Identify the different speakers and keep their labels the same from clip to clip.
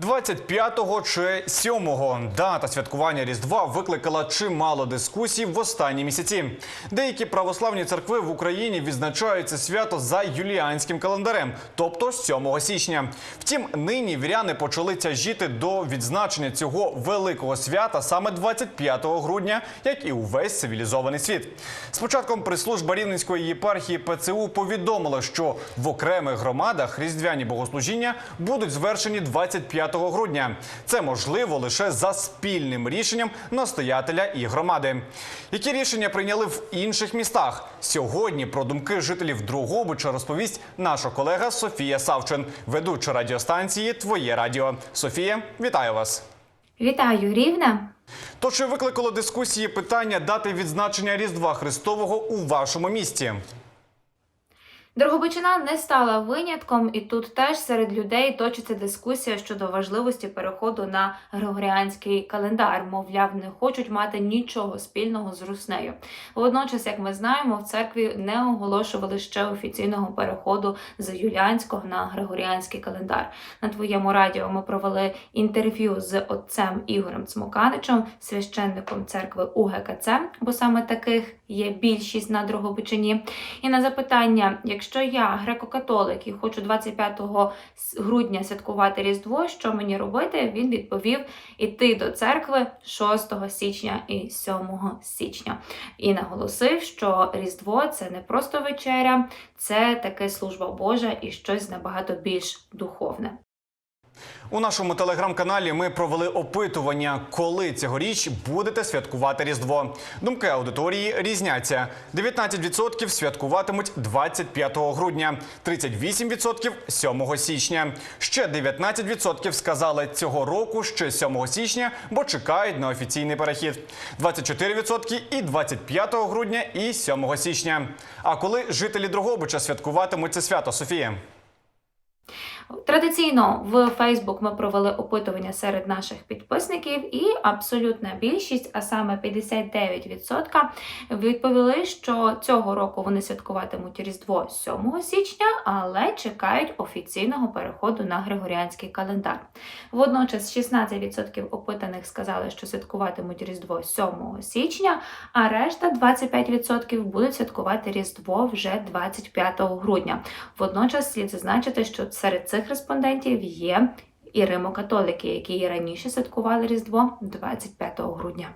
Speaker 1: 25-го чи 7-го дата святкування Різдва викликала чимало дискусій в останні місяці. Деякі православні церкви в Україні відзначають це свято за юліанським календарем, тобто 7 січня. Втім, нині віряни почали тяжіти до відзначення цього великого свята саме 25 грудня, як і увесь цивілізований світ. З початком прес-служба Рівненської єпархії ПЦУ повідомила, що в окремих громадах різдвяні богослужіння будуть звершені 25 грудня. Це можливо лише за спільним рішенням настоятеля і громади. Які рішення прийняли в інших містах? Сьогодні про думки жителів Другобича розповість наша колега Софія Савчин, ведуча радіостанції Твоє радіо. Софія, вітаю вас.
Speaker 2: Вітаю, Рівне.
Speaker 1: То чи викликало дискусії питання дати відзначення Різдва Христового у вашому місті?
Speaker 2: Дрогобичина не стала винятком, і тут теж серед людей точиться дискусія щодо важливості переходу на григоріанський календар. Мовляв, не хочуть мати нічого спільного з руснею. Водночас, як ми знаємо, в церкві не оголошували ще офіційного переходу з юліанського на григоріанський календар. На твоєму радіо ми провели інтерв'ю з отцем Ігорем Цмоканичем, священником церкви УГКЦ, бо саме таких є більшість на Дрогобичині. І на запитання, якщо я греко-католик і хочу 25 грудня святкувати Різдво, що мені робити? Він відповів: іти до церкви 6 січня і 7 січня. І наголосив, що Різдво це не просто вечеря, це таке служба Божа і щось набагато більш духовне.
Speaker 1: У нашому телеграм-каналі ми провели опитування, коли цьогоріч будете святкувати Різдво. Думки аудиторії різняться: 19% святкуватимуть 25 грудня, 38% – 7 січня. Ще 19% сказали цього року ще 7 січня, бо чекають на офіційний перехід. 24% і 25 грудня, і 7 січня. А коли жителі Дрогобича святкуватимуть це свято, Софія?
Speaker 2: Традиційно в Фейсбук ми провели опитування серед наших підписників, і абсолютна більшість, а саме 59%, відповіли, що цього року вони святкуватимуть Різдво 7 січня, але чекають офіційного переходу на григоріанський календар. Водночас 16% опитаних сказали, що святкуватимуть Різдво 7 січня, а решта 25% будуть святкувати Різдво вже 25 грудня. Водночас слід зазначити, що серед цих респондентів є і римокатолики, які раніше святкували Різдво 25 грудня.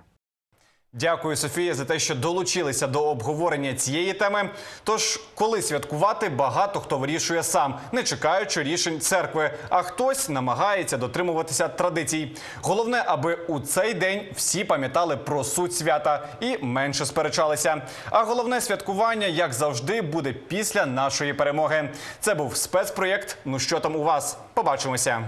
Speaker 1: Дякую, Софія, за те, що долучилися до обговорення цієї теми. Тож, коли святкувати, багато хто вирішує сам, не чекаючи рішень церкви, а хтось намагається дотримуватися традицій. Головне, аби у цей день всі пам'ятали про суть свята і менше сперечалися. А головне святкування, як завжди, буде після нашої перемоги. Це був спецпроєкт. Ну що там у вас? Побачимося.